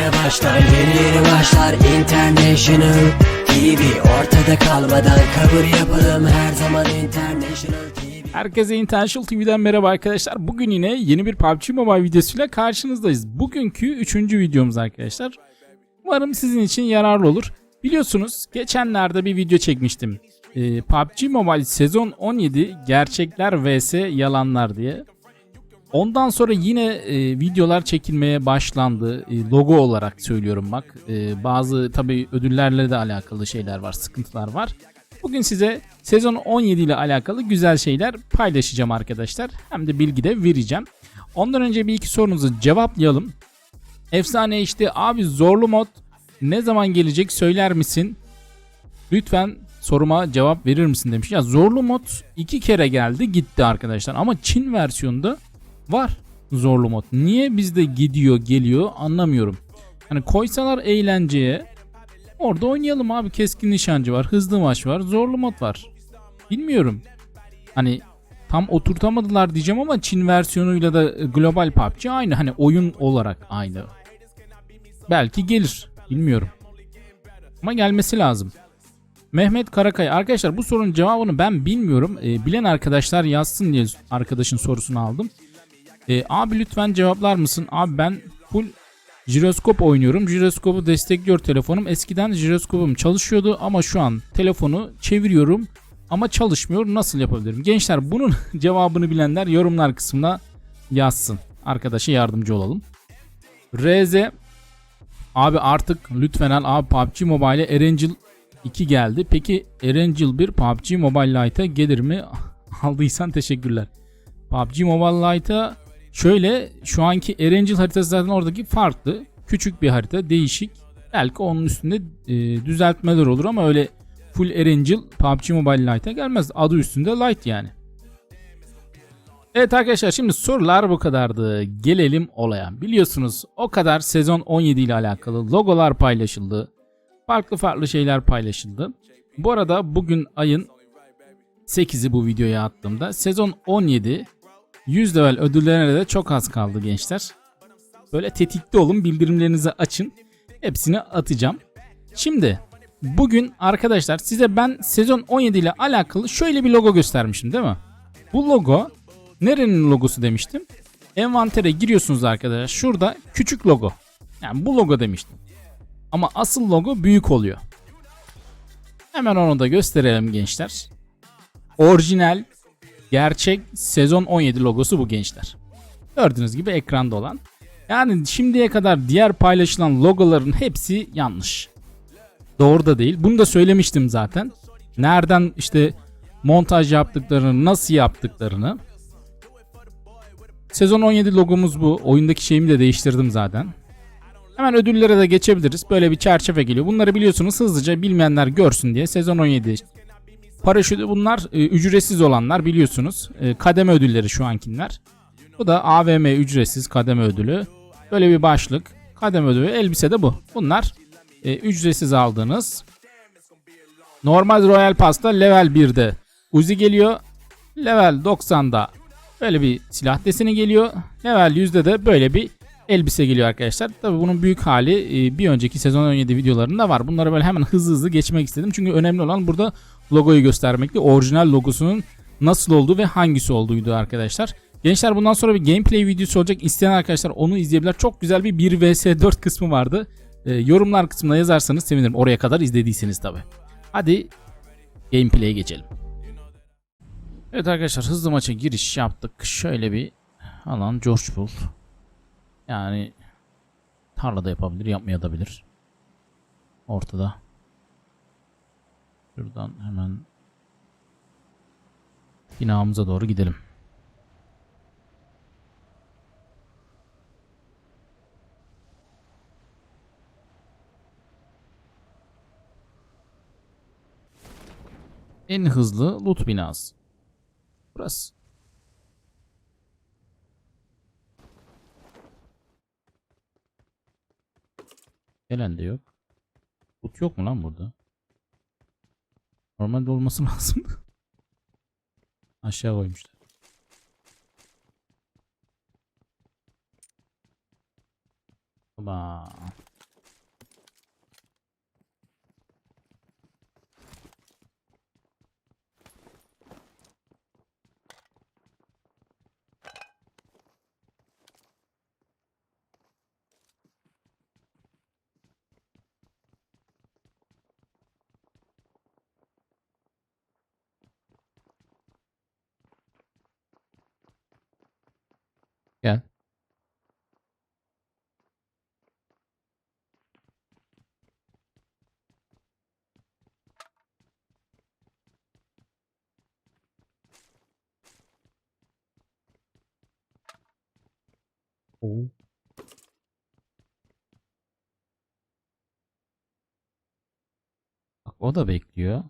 yeni başlar Yeni yeni başlar International TV Ortada kalmadan kabul yapalım Her zaman International TV Herkese International TV'den merhaba arkadaşlar. Bugün yine yeni bir PUBG Mobile videosuyla karşınızdayız. Bugünkü üçüncü videomuz arkadaşlar. Umarım sizin için yararlı olur. Biliyorsunuz geçenlerde bir video çekmiştim. Ee, PUBG Mobile sezon 17 gerçekler vs yalanlar diye. Ondan sonra yine e, videolar çekilmeye başlandı. E, logo olarak söylüyorum bak. E, bazı tabi ödüllerle de alakalı şeyler var, sıkıntılar var. Bugün size sezon 17 ile alakalı güzel şeyler paylaşacağım arkadaşlar. Hem de bilgi de vereceğim. Ondan önce bir iki sorunuzu cevaplayalım. Efsane işte abi zorlu mod ne zaman gelecek söyler misin? Lütfen soruma cevap verir misin demiş. Ya zorlu mod iki kere geldi gitti arkadaşlar ama Çin versiyonunda var zorlu mod. Niye bizde gidiyor geliyor anlamıyorum. Hani koysalar eğlenceye orada oynayalım abi. Keskin nişancı var, hızlı maç var, zorlu mod var. Bilmiyorum. Hani tam oturtamadılar diyeceğim ama Çin versiyonuyla da global PUBG aynı. Hani oyun olarak aynı. Belki gelir. Bilmiyorum. Ama gelmesi lazım. Mehmet Karakay. Arkadaşlar bu sorunun cevabını ben bilmiyorum. Ee, bilen arkadaşlar yazsın diye arkadaşın sorusunu aldım. Ee, abi lütfen cevaplar mısın? Abi ben full jiroskop oynuyorum. Jiroskopu destekliyor telefonum. Eskiden jiroskopum çalışıyordu ama şu an telefonu çeviriyorum ama çalışmıyor. Nasıl yapabilirim? Gençler bunun cevabını bilenler yorumlar kısmına yazsın. Arkadaşa yardımcı olalım. RZ Abi artık lütfen al abi PUBG Mobile'e Erangel 2 geldi. Peki Erangel 1 PUBG Mobile Lite'a gelir mi? Aldıysan teşekkürler. PUBG Mobile Lite'a şöyle şu anki Erangel haritası zaten oradaki farklı. Küçük bir harita değişik. Belki onun üstünde e, düzeltmeler olur ama öyle full Erangel PUBG Mobile Lite'a gelmez. Adı üstünde Lite yani. Evet arkadaşlar şimdi sorular bu kadardı. Gelelim olaya. Biliyorsunuz o kadar sezon 17 ile alakalı logolar paylaşıldı. Farklı farklı şeyler paylaşıldı. Bu arada bugün ayın 8'i bu videoya attığımda sezon 17 100 level ödüllerine de çok az kaldı gençler. Böyle tetikte olun bildirimlerinizi açın. Hepsini atacağım. Şimdi bugün arkadaşlar size ben sezon 17 ile alakalı şöyle bir logo göstermişim değil mi? Bu logo nerenin logosu demiştim? Envantere giriyorsunuz arkadaşlar. Şurada küçük logo. Yani bu logo demiştim. Ama asıl logo büyük oluyor. Hemen onu da gösterelim gençler. Orijinal, gerçek sezon 17 logosu bu gençler. Gördüğünüz gibi ekranda olan. Yani şimdiye kadar diğer paylaşılan logoların hepsi yanlış. Doğru da değil. Bunu da söylemiştim zaten. Nereden işte montaj yaptıklarını, nasıl yaptıklarını. Sezon 17 logomuz bu. Oyundaki şeyimi de değiştirdim zaten. Hemen ödüllere de geçebiliriz. Böyle bir çerçeve geliyor. Bunları biliyorsunuz hızlıca bilmeyenler görsün diye. Sezon 17 paraşütü bunlar e, ücretsiz olanlar biliyorsunuz. E, kademe ödülleri şu ankinler. Bu da AVM ücretsiz kademe ödülü. Böyle bir başlık. Kademe ödülü elbise de bu. Bunlar e, ücretsiz aldığınız. Normal Royal Pass'ta level 1'de Uzi geliyor. Level 90'da böyle bir silah deseni geliyor. Level 100'de de böyle bir elbise geliyor arkadaşlar. Tabi bunun büyük hali e, bir önceki sezon 17 videolarında var. Bunları böyle hemen hızlı hızlı geçmek istedim. Çünkü önemli olan burada logoyu göstermekti. Orijinal logosunun nasıl olduğu ve hangisi olduğuydu arkadaşlar. Gençler bundan sonra bir gameplay videosu olacak. İsteyen arkadaşlar onu izleyebilir. Çok güzel bir 1 vs 4 kısmı vardı. E, yorumlar kısmına yazarsanız sevinirim. Oraya kadar izlediyseniz tabi. Hadi gameplay'e geçelim. Evet arkadaşlar hızlı maça giriş yaptık. Şöyle bir alan George Bull. Yani tarlada yapabilir, yapmayabilir. Ortada. Şuradan hemen binamıza doğru gidelim. En hızlı loot binası. Burası. Gelen de yok. Loot yok mu lan burada? Normalde olması lazım. Aşağı koymuşlar. Baba. Bak o da bekliyor.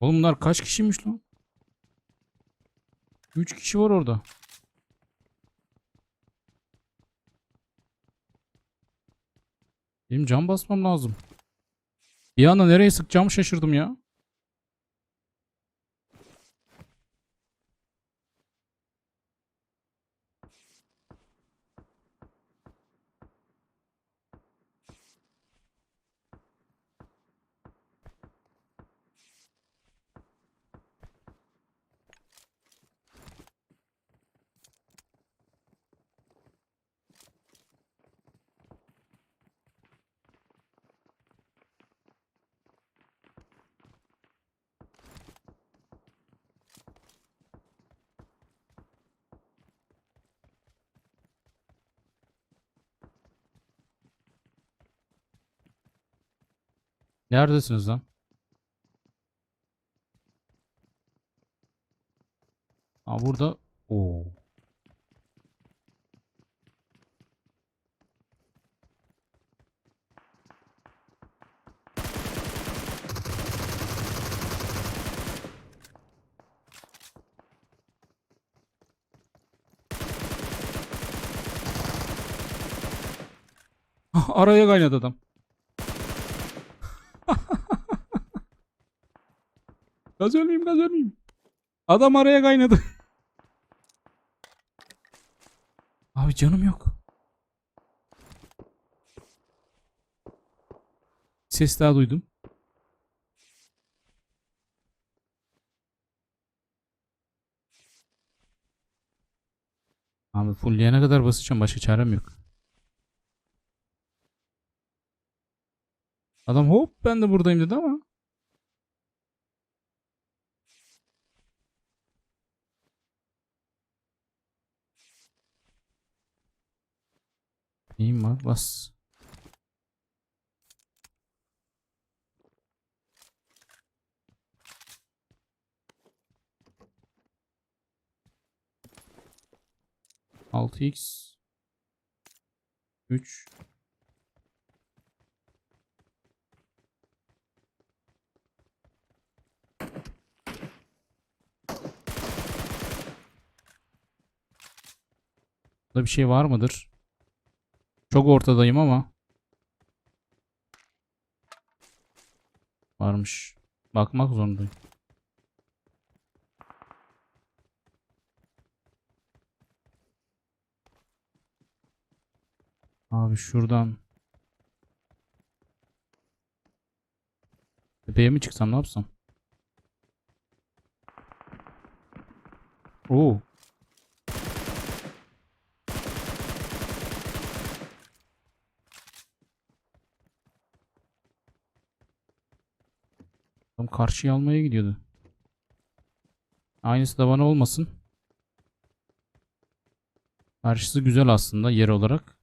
Oğlum bunlar kaç kişiymiş lan? 3 kişi var orada. Benim cam basmam lazım. Bir anda nereye sıkacağımı şaşırdım ya. Neredesiniz lan? Aa burada. Oo. Araya kaynadı adam. Gaz ölmeyeyim gaz ölmeyeyim. Adam araya kaynadı. Abi canım yok. Ses daha duydum. Abi fullleyene kadar basacağım. Başka çarem yok. Adam hop ben de buradayım dedi ama. Neyim var? Bas. Altı x üç Burada bir şey var mıdır? Çok ortadayım ama. Varmış. Bakmak zorundayım. Abi şuradan. Tepeye mi çıksam ne yapsam? Oo. Adam karşıya almaya gidiyordu. Aynısı da bana olmasın. Karşısı güzel aslında yer olarak.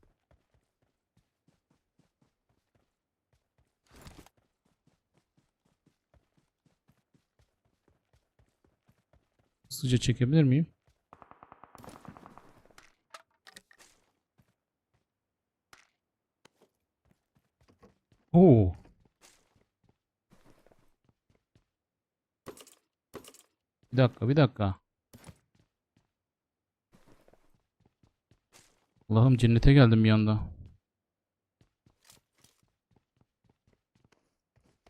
Hızlıca çekebilir miyim? Oo. Bir dakika, bir dakika. Allah'ım cennete geldim bir anda.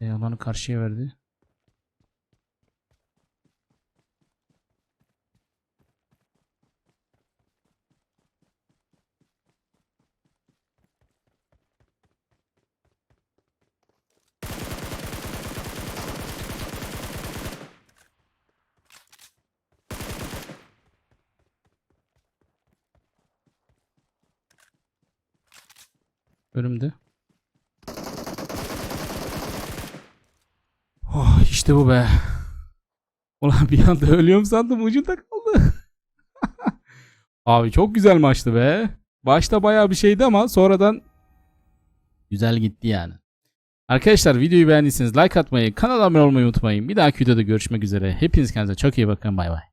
E karşıya verdi. Önümde. Oh işte bu be. Ulan bir anda ölüyorum sandım ucunda kaldı. Abi çok güzel maçtı be. Başta bayağı bir şeydi ama sonradan güzel gitti yani. Arkadaşlar videoyu beğendiyseniz like atmayı, kanala abone olmayı unutmayın. Bir dahaki videoda görüşmek üzere. Hepiniz kendinize çok iyi bakın. Bay bay.